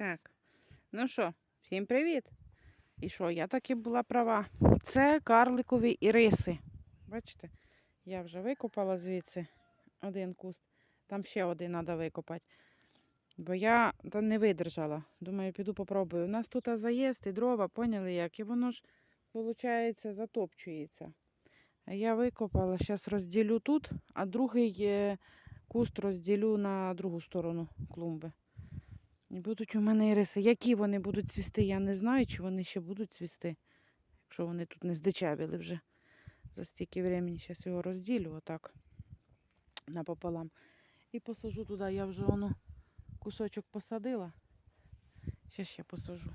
Так. Ну що, всім привіт. І що, я таки була права. Це карликові іриси. Бачите, я вже викопала звідси один куст. Там ще один треба викопати. Бо я не видержала. Думаю, піду попробую. У нас тут заїзд і дрова, поняли як? І воно ж, виходить, затопчується. Я викопала, зараз розділю тут, а другий е, куст розділю на другу сторону клумби. Будуть у мене іриси. Які вони будуть цвісти, я не знаю, чи вони ще будуть цвісти, якщо вони тут не здичавіли вже за стільки времени. Зараз його розділю отак напополам. І посажу туди. Я вже воно кусочок посадила. Ще ще посажу.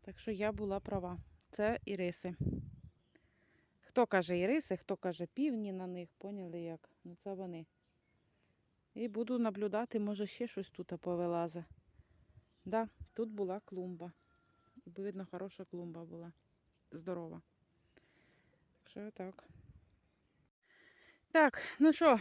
Так що я була права. Це іриси. Хто каже іриси, хто каже півні на них, поняли як? Ну це вони. І буду наблюдати, може ще щось тут повилазе. Да, тут була клумба. Видно, хороша клумба була. Здорова. Так що так. Так, ну що,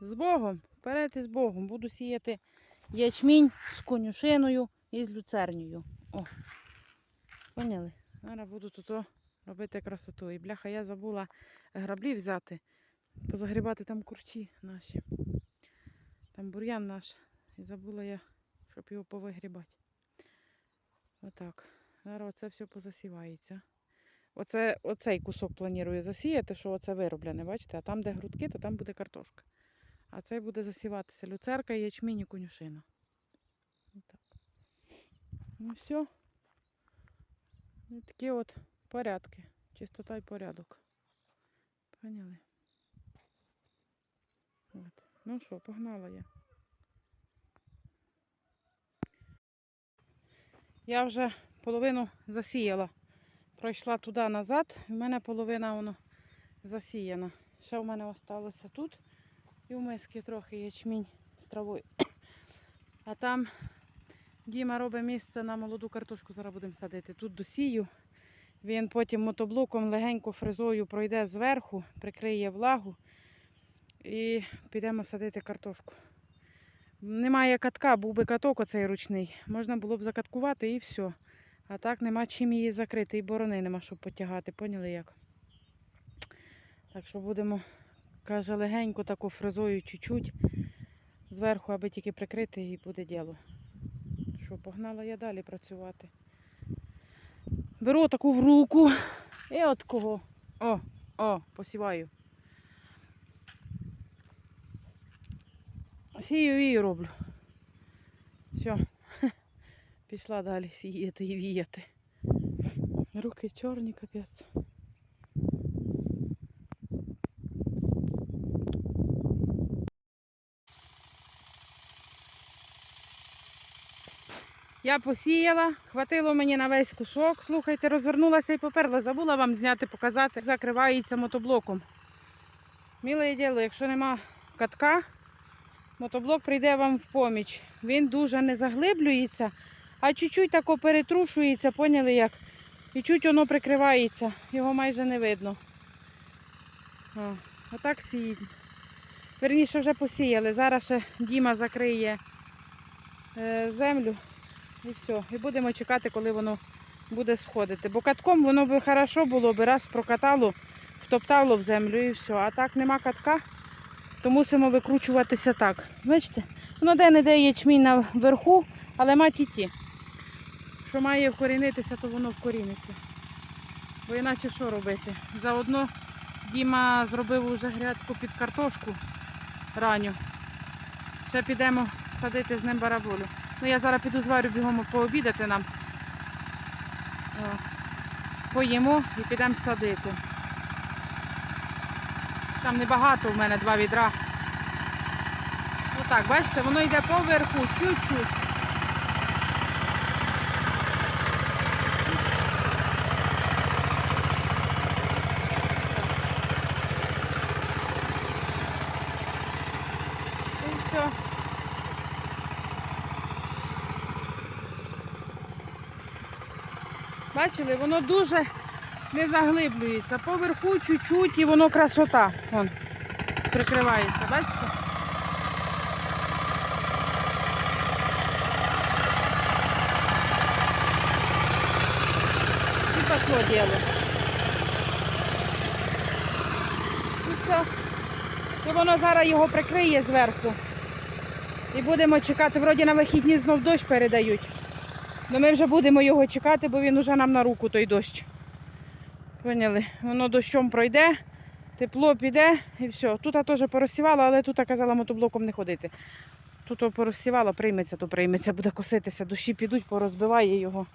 з Богом, вперед із Богом. Буду сіяти ячмінь з конюшиною і з люцернею. О, поняли? Зараз буду тут робити красоту. І бляха, я забула граблі взяти, позагрібати там курчі наші. Там бур'ян наш. І забула я, щоб його повигрібати. Отак. Зараз оце все позасівається. Оце, оцей кусок планую засіяти, що оце вироблене, бачите? А там, де грудки, то там буде картошка. А цей буде засіватися люцерка, ячмінь і конюшина. Отак. Ну все. І такі от порядки. Чистота і порядок. Поняли? От. Ну що, погнала я. Я вже половину засіяла. Пройшла туди назад, і в мене половина воно засіяна. Ще в мене залишилося тут. І в миски трохи ячмінь з травою. А там Діма робить місце на молоду картошку, зараз будемо садити. Тут досію. Він потім мотоблоком легенько фрезою пройде зверху, прикриє влагу і підемо садити картошку. Немає катка, був би каток оцей ручний. Можна було б закаткувати і все. А так нема чим її закрити. І борони нема, щоб потягати. Поняли як? Так що будемо, каже, легенько таку фрезою чуть-чуть зверху, аби тільки прикрити і буде діло. Що, погнала я далі працювати. Беру таку в руку і от кого. О, о, посіваю. Сію і роблю. Все. Пішла далі сіяти і віяти. Руки чорні, капець. Я посіяла, хватило мені на весь кусок. Слухайте, розвернулася і поперла. Забула вам зняти, показати. Закривається мотоблоком. Міле діло, якщо нема катка, мотоблок прийде вам в поміч. Він дуже не заглиблюється, а чуть-чуть тако перетрушується, поняли як? І чуть воно прикривається, його майже не видно. О, отак сіють. Верніше вже посіяли. Зараз ще Діма закриє е, землю і все. І будемо чекати, коли воно буде сходити. Бо катком воно би хорошо було би раз прокатало, втоптало в землю і все. А так нема катка, то мусимо викручуватися так. Бачите? Воно де-не-де ячмінь наверху, але ма ті. Що має вкорінитися, то воно вкоріниться. Бо іначе що робити? Заодно Діма зробив уже грядку під картошку ранню. Ще підемо садити з ним бараболю. Ну я зараз піду зварю бігом пообідати нам. Поїмо і підемо садити. Там небагато в мене два відра. Отак, бачите, воно йде поверху, чуть-чуть. Бачили, воно дуже не заглиблюється. Поверху чуть-чуть і воно красота. Вон, прикривається, бачите? І пошло діло. І все. І воно зараз його прикриє зверху. І будемо чекати, вроді на вихідні знов дощ передають. але ми вже будемо його чекати, бо він уже нам на руку той дощ. Поняли? Воно дощом пройде, тепло піде і все. Тут теж порозсівала, але тут казала мотоблоком не ходити. Тут порозсівала, прийметься, то прийметься, буде коситися, дощі підуть, порозбиває його.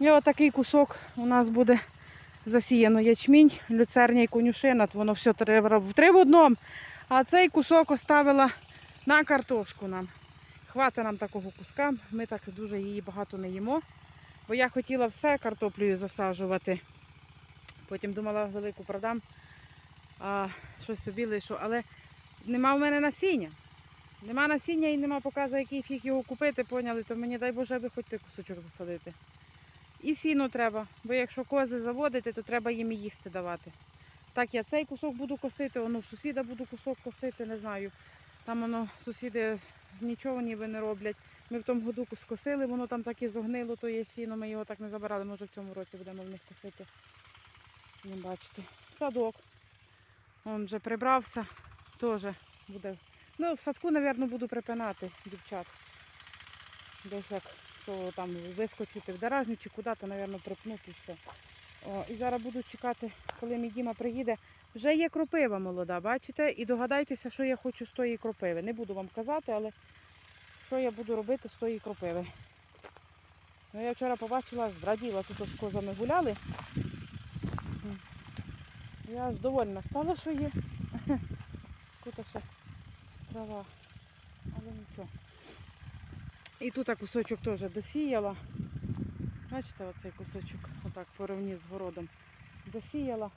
І отакий кусок у нас буде засіяно ячмінь, люцерня і конюшина, воно все в три в одному. А цей кусок оставила на картошку нам. Хватить нам такого куска, ми так дуже її багато не їмо. Бо я хотіла все картоплею засаджувати. Потім думала, велику продам, а щось собі лишу. Але нема в мене насіння. Нема насіння і нема показу, який фіг його купити, поняли, то мені дай Боже, аби хоч той кусочок засадити. І сіно треба, бо якщо кози заводити, то треба їм і їсти давати. Так, я цей кусок буду косити, воно в сусіда буду кусок косити, не знаю. Там воно сусіди нічого ніби не роблять. Ми в тому году скосили, воно там так і зогнило, то є сіно, ми його так не забирали, може в цьому році будемо в них косити. Не бачите. Садок. Он вже прибрався, теж буде. Ну, в садку, мабуть, буду припинати дівчат. Десь як то там вискочити в гаражню чи куди, то, мабуть, припну і. О, і зараз буду чекати, коли мій Діма приїде. Вже є кропива молода, бачите? І догадайтеся, що я хочу з тої кропиви. Не буду вам казати, але що я буду робити з тої кропиви. Ну, я вчора побачила, зраділа, тут з козами гуляли. Я ж довольна стала, що є. Тут ще трава, але нічого. І тут кусочок теж досіяла. Бачите, оцей кусочок, отак порівні з городом. Досіяла,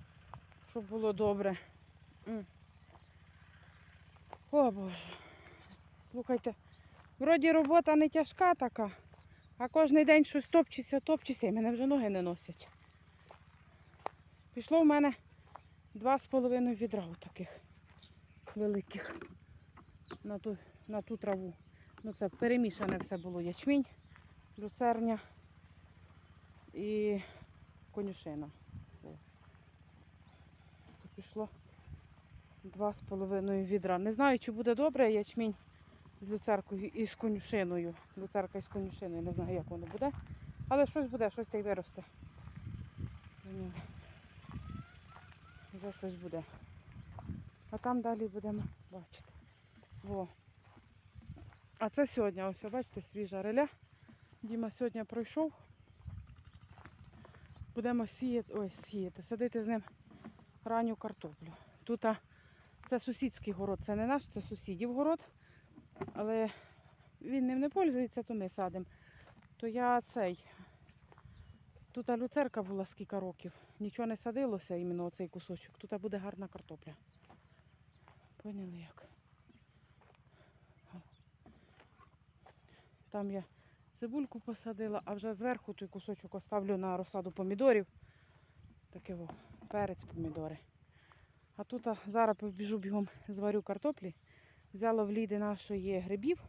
щоб було добре. О Боже. Слухайте, вроді робота не тяжка така, а кожен день щось топчеться, топчеться, і мене вже ноги не носять. Пішло в мене два з половиною відра таких великих на ту, на ту траву. Ну це перемішане все було ячмінь, люцерня і конюшина. О. Пішло два з половиною відра. Не знаю, чи буде добре ячмінь з люцеркою і з конюшиною. Люцерка із конюшиною, не знаю, як воно буде. Але щось буде, щось та й виросте. Вже щось буде. А там далі будемо бачити. Во. А це сьогодні, ось бачите, свіжа реля. Діма сьогодні пройшов. Будемо сіяти, ой, сіяти, садити з ним ранню картоплю. Тут а, це сусідський город, це не наш, це сусідів город. Але він ним не пользується, то ми садимо. То я цей. Тут а, люцерка була скільки років. Нічого не садилося, іменно оцей кусочок. Тут буде гарна картопля. Поняли як? Там я цибульку посадила, а вже зверху той кусочок оставлю на розсаду помідорів. Таке во, перець, помідори. А тут а, зараз побіжу бігом, зварю картоплі. Взяла в ліди нашої грибів.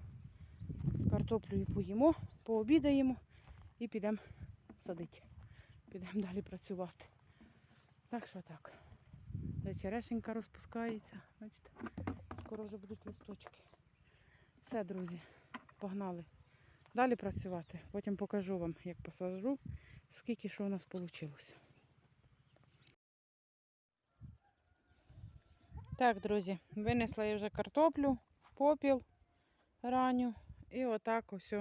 З картоплею поїмо, пообідаємо і підемо садити. Підемо далі працювати. Так що так. Черешенька розпускається. Бачите, скоро вже будуть листочки. Все, друзі, погнали. Далі працювати. Потім покажу вам, як посаджу, скільки що у нас вийшло. Так, друзі, винесла я вже картоплю, попіл ранню. І отак ось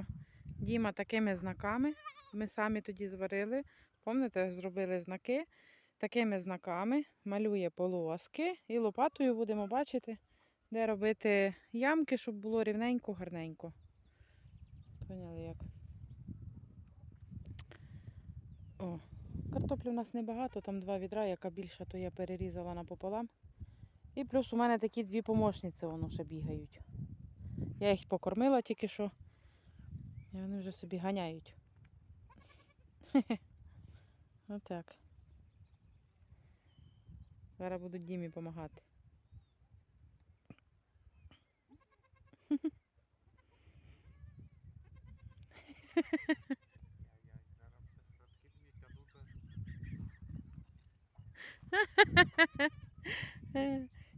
Діма такими знаками. Ми самі тоді зварили. Пам'ятаєте, зробили знаки. Такими знаками малює полоски і лопатою будемо бачити, де робити ямки, щоб було рівненько, гарненько. Поняли як? О, картоплі у нас небагато, там два відра, яка більша, то я перерізала напополам. І плюс у мене такі дві помощниці воно ще бігають. Я їх покормила тільки що. І вони вже собі ганяють. Отак. Зараз будуть Дімі допомагати.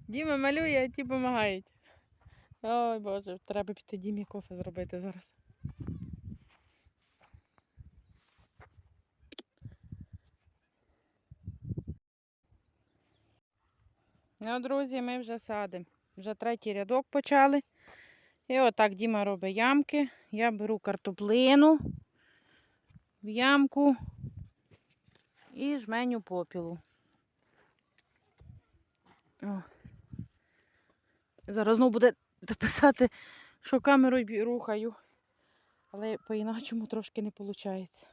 Діма малює, а ті допомагають. Ой Боже, треба піти Дімі кофе зробити зараз. Ну, друзі, ми вже садимо. Вже третій рядок почали. І отак Діма робить ямки. Я беру картоплину в ямку і жменю попілу. О. Зараз знову буде писати, що камерою рухаю. Але по-іначому трошки не виходить.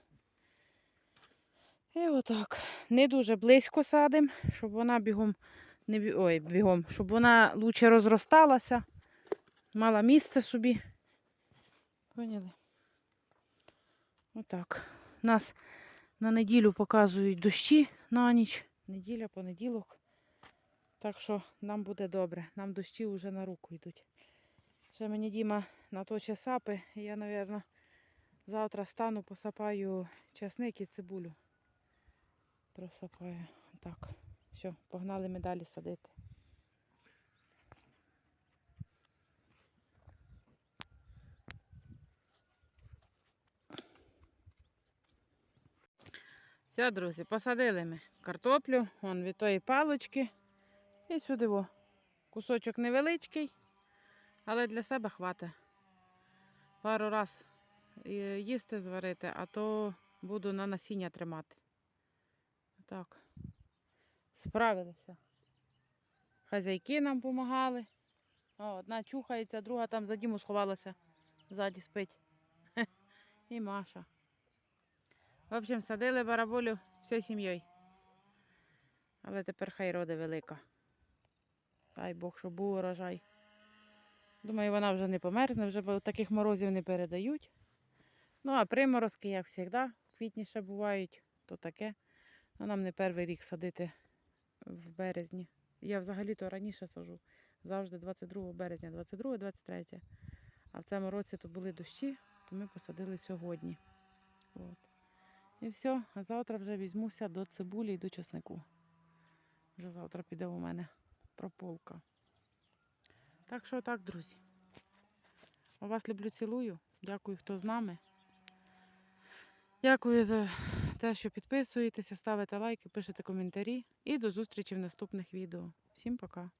І отак. Не дуже близько садимо, щоб вона бігом не бі... Ой, бігом, щоб вона лучше розросталася, мала місце собі. Поняли? Отак. У нас на неділю показують дощі на ніч. Неділя, понеділок. Так що нам буде добре. Нам дощі вже на руку йдуть. Ще мені Діма наточе сапи, і я, мабуть, завтра стану, посапаю часник і цибулю. Просапаю. Так. Все, погнали ми далі садити. Все, друзі, посадили ми картоплю, вон від тої палочки. І сюди во. Кусочок невеличкий, але для себе хватить. Пару раз е, їсти зварити, а то буду на насіння тримати. Так. Справилися. Хазяйки нам допомагали. Одна чухається, друга там за Діму сховалася. Ззаді спить. І Маша. В общем, садили бараболю всією сім'єю. Але тепер хай роди велика. Дай Бог, щоб був урожай. Думаю, вона вже не померзне, вже таких морозів не передають. Ну, а приморозки, як завжди, в квітні ще бувають, то таке. Ну, нам не перший рік садити в березні. Я взагалі-то раніше сажу. Завжди 22 березня, 22-23. А в цьому році то були дощі, то ми посадили сьогодні. От. І все, завтра вже візьмуся до цибулі і до чеснику. Вже завтра піде у мене прополка. Так що так, друзі. А вас люблю, цілую. Дякую, хто з нами. Дякую за те, що підписуєтеся, ставите лайки, пишете коментарі. І до зустрічі в наступних відео. Всім пока!